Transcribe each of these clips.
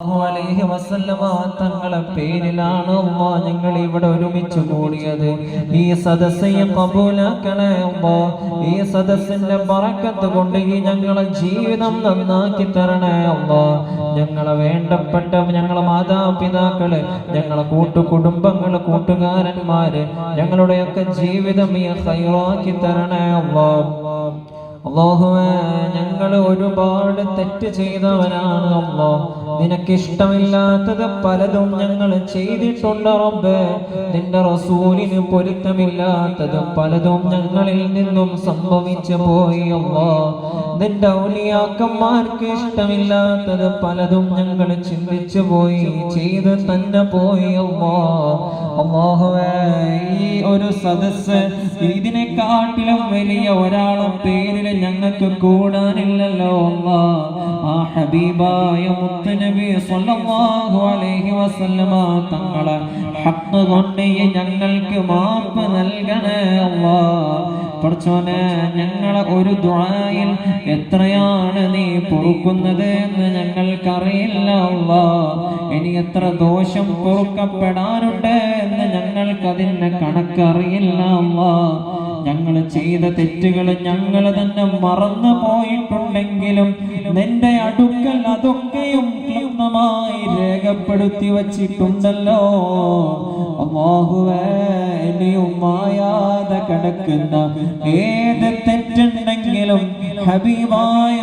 അലൈഹി വസല്ലമ തങ്ങളെ പേരിലാണ് ഉമ്മ ഞങ്ങൾ ഇവിടെ ഒരുമിച്ച് കൂടിയത് ഈ സദസ്സയെ കബൂലാക്കണേ അല്ലാ ഈ സദസ്സിന്റെ പറക്കത്ത് കൊണ്ട് ഈ ഞങ്ങളെ ജീവിതം നന്നാക്കി തരണേ അല്ലാ ഞങ്ങളെ വേണ്ടപ്പെട്ട ഞങ്ങളെ മാതാപിതാക്കൾ ഞങ്ങളെ കൂട്ടുകുടുംബങ്ങൾ കൂട്ടുകാരന്മാര് ഞങ്ങളുടെയൊക്കെ ജീവിതം ഈ ഹൈറാക്കി തരണേ അല്ലാ അള്ളാഹുവേ ഞങ്ങൾ ഒരുപാട് തെറ്റ് ചെയ്തവനാണ് അള്ളാ നിനക്ക് ഇഷ്ടമില്ലാത്തത് പലതും ഞങ്ങൾ ചെയ്തിട്ടുണ്ട് റബ്ബേ. നിന്റെ റസൂലിന് പൊരുത്തമില്ലാത്തത് പലതും ഞങ്ങളിൽ നിന്നും സംഭവിച്ചു പോയി നിന്റെ ഔലിയാക്കന്മാർക്ക് ഇഷ്ടമില്ലാത്തത് പലതും ഞങ്ങൾ ചിന്തിച്ചു പോയി ചെയ്ത് തന്നെ പോയി അള്ളാ. അള്ളാഹുവേ ഈ ഒരു സദസ്സ് ഇതിനെക്കാട്ടിലും വലിയ ഒരാളും പേരിൽ ഞങ്ങൾക്ക് കൂടാനില്ലല്ലോ അല്ലാ ആ ഹബീബായ മുത്തുനബി സ്വല്ലല്ലാഹു അലൈഹി വസല്ലമ തങ്ങളെ ഹഖ് കൊണ്ട് ഞങ്ങൾക്ക് മാപ്പ് നൽകണേ അല്ലാ പഠിച്ചോനെ ഞങ്ങളെ ഒരു ദുആയിൽ എത്രയാണ് നീ പൊറുക്കുന്നത് എന്ന് ഞങ്ങൾക്കറിയില്ല അല്ലാ ഇനി എത്ര ദോഷം പൊറുക്കപ്പെടാനുണ്ട് എന്ന് ഞങ്ങൾക്കതിന്റെ കണക്കറിയില്ല അല്ലാ ഞങ്ങൾ ചെയ്ത തെറ്റുകൾ ഞങ്ങൾ തന്നെ മറന്നു പോയിട്ടുണ്ടെങ്കിലും നിന്റെ അടുക്കൽ അതൊക്കെയും ക്ലിപ്തമായി രേഖപ്പെടുത്തി വച്ചിട്ടുണ്ടല്ലോ. അമ്മാഹുവേ ഇനിയും മായാതെ കിടക്കുന്ന ഏത് തെറ്റുണ്ടെങ്കിലും ഹബീബായ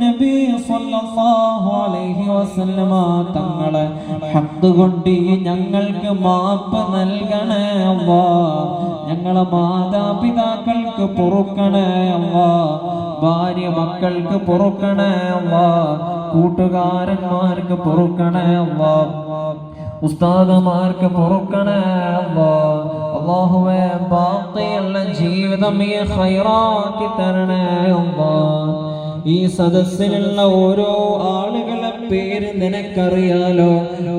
നബി സല്ലല്ലാഹു അലൈഹി വസല്ലമ തങ്ങളെ ഹഖ് കൊണ്ട് ഞങ്ങൾക്ക് മാപ്പ് നൽകണേ അല്ലാ. ഞങ്ങളെ മാതാപിതാക്കൾക്ക് പൊറുക്കണേ അല്ലാ. ഭാര്യ മക്കൾക്ക് പൊറുക്കണേ അല്ലാ. കൂട്ടുകാരന്മാർക്ക് പൊറുക്കണേ അല്ലാ. ഉസ്താദമാർക്ക് പൊറുക്കണേ അല്ലാ. അല്ലാഹുവേ ബാക്കിയുള്ള ജീവിതം ഈ ഹൈറാക്കി തരണേ ഈ സദസ്സിലുള്ള ഓരോ ആളുകളെ പേര് നിനക്കറിയാലോ?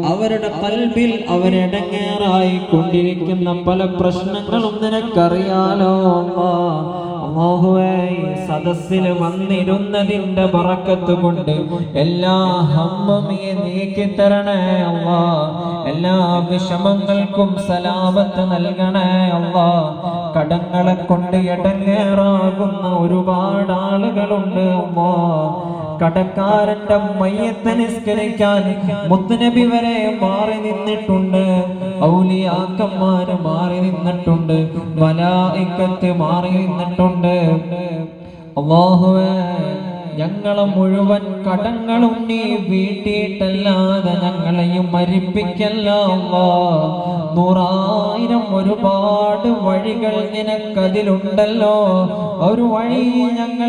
അവരുടെ കൽബിൽ അവരിടങ്ങേറായി കൊണ്ടിരിക്കുന്ന പല പ്രശ്നങ്ങളും നിനക്കറിയാലോ ഈ സദസ്സിൽ വന്നിരുന്നതിന്റെ ബറക്കത്ത് കൊണ്ട് എല്ലാ ഹമ്മും നീക്കിത്തരണേ നീക്കി തരണേ എല്ലാ വിഷമങ്ങൾക്കും സലാമത്ത് നൽകണേ അല്ലാ കടങ്ങളെ കൊണ്ട് ഇടങ്ങേറാകുന്ന ഒരുപാട് ആളുകളുണ്ട് അമ്മ കടക്കാരന്റെ മയ്യത്ത് നിസ്കരിക്കാൻ മുത്തുനബി വരെ മാറി നിന്നിട്ടുണ്ട്. ഔലിയാക്കന്മാര് മാറി നിന്നിട്ടുണ്ട്. വലായിക്കത്ത് മാറി നിന്നിട്ടുണ്ട്. ഞങ്ങളെ മുഴുവൻ കടങ്ങളും നീ വീട്ടിയിട്ടല്ലാതെ ഞങ്ങളെയും മരിപ്പിക്കല്ല നൂറായിരം ഒരുപാട് വഴികൾ നിനക്കതിലുണ്ടല്ലോ. ഒരു വഴി ഞങ്ങൾ